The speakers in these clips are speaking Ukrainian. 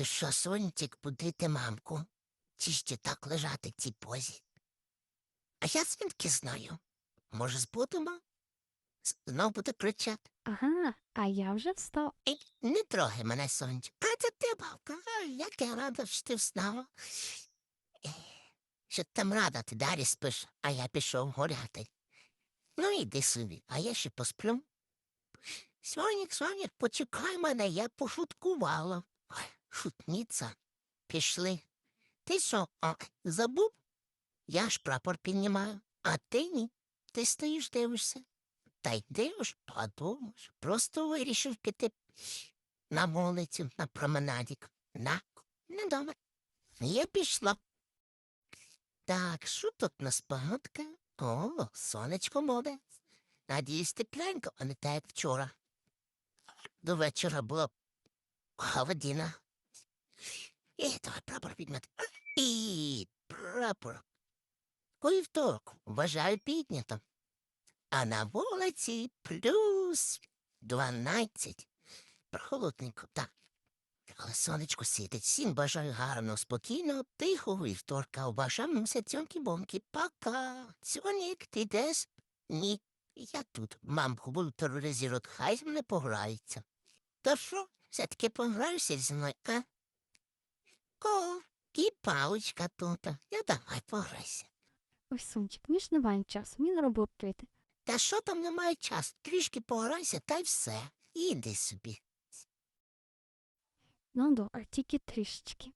Ти що, сонечек, будити мамку? Чи ще так лежати в цій позі? А я звідки знаю? Може, збудемо? Знов буде кричати. Ага, а я вже встав. Ей, не трогай мене, сонечко. А це ти, бабка. А, Як я рада, що ти встала. Е, Що там рада, ти далі спиш, а я пішов гуляти. Ну, іди собі, а я ще посплю. Сонік, Сонік, почекай мене, я пошуткувала. Ой, Шутниця. Пішли. Ти що, а, забув? Я ж прапор піднімаю, а ти ні. Ти стоїш, дивишся. Та й дивиш, подумаєш. Просто вирішив піти на вулицю, на променадік. На, не. Я пішла. Так, що тут у нас погодка? О, сонечко молодець. Надіюсь, тепленько, а не так, вчора. До вечора було холодина. І давай прапор підняти. І прапор. Вважаю піднято. А на вулиці плюс дванадцять. Прохолодненько, так. Але сонечко світить. Всім бажаю гарного, спокійного, тихого вівторка. Обажамся цьомкі-бомки. Пока. Сонік, ти десь? Ні. Я тут. Мамку буду тероризувати, хай з мене пограється. То що, все-таки пограюся зі мною, а? Ко, і паличка тут. Я давай пограйся. Ой, сумчик, мені ж немає часу, мені на роботу прийти. Та що там немає часу? Трішки пограйся, та й все. Іди собі. Ну, добре, тільки трішечки.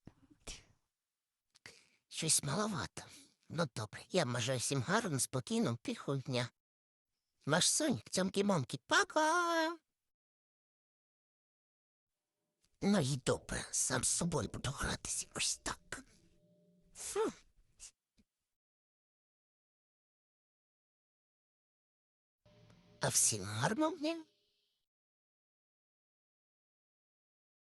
Щось маловато. Ну добре, я бажаю всім гарно, спокійно, тихого дня. Ваш сонік, цьомкі-момкі, пока. Ну і добре, сам з собою буду гратися ось так. Фу. А всім гарного дня.